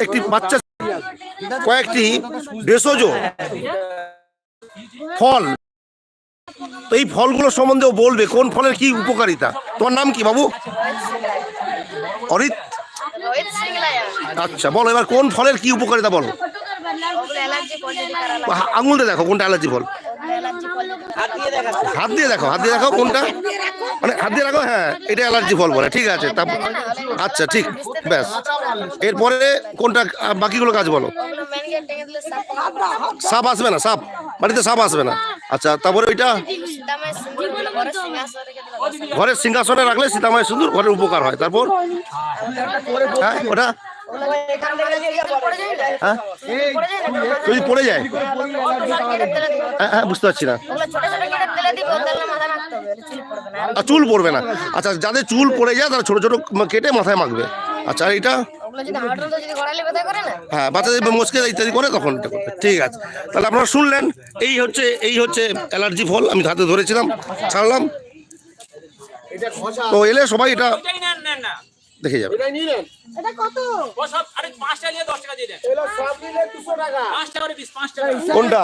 একটি বাচ্চা কয়েকটি ভেষজ ফল। তো এই ফলগুলো সম্বন্ধে ও বলবে কোন ফলের কি উপকারিতা? তোমার নাম কি বাবু? অরিত? আচ্ছা বলো এবার কোন ফলের কি উপকারিতা বলো। ওগুলো অ্যালার্জি ফল যদি কারা লাগে হা- আঙুল দিয়ে দেখো কোনটা অ্যালার্জি ফল। হাত দিয়ে দেখো, হাত দিয়ে দেখো কোনটা? মানে হাত দিয়ে রাখো হ্যাঁ এটা অ্যালার্জি ফল বলে, ঠিক আছে তা আচ্ছা ঠিক, ব্যাস। এরপরে কোনটা বাকিগুলো কাজ বলো। সাপ আসবে না, সাপ, বাড়িতে সাপ আসবে না। আচ্ছা তারপরে ওইটা? ঘরের সিংহাসনে রাখলে সীতামায় সুন্দর ঘরের উপকার হয়, তারপর? হ্যাঁ ওটা? যদি এখান থেকে যদি পড়ে যায় হ্যাঁ হ্যাঁ হ্যাঁ বুঝতে পারছি না চুল পড়বে না আর আর চুল পড়বে না আচ্ছা যাদের চুল পড়ে যায় তারা ছোট ছোট কেটে মাথায় মাখবে আচ্ছা আর এটা ওগুলো যদি যদি গড়ালে ব্যথা করে না হ্যাঁ বাচ্চাদের মস্কে ইত্যাদি করে তখন ঠিক আছে তাহলে আপনারা শুনলেন এই হচ্ছে এই হচ্ছে অ্যালার্জি ফল আমি হাতে ধরেছিলাম ছাড়লাম তো এলে সবাই এটা ওইটাই নিয়ে নেন। এটা কত? যাবে ও সব আরে 5 টাকা নিয়ে দশ টাকা দিয়ে দেন। পাঁচ টাকা। করে পিস পাঁচ টাকা কোনটা?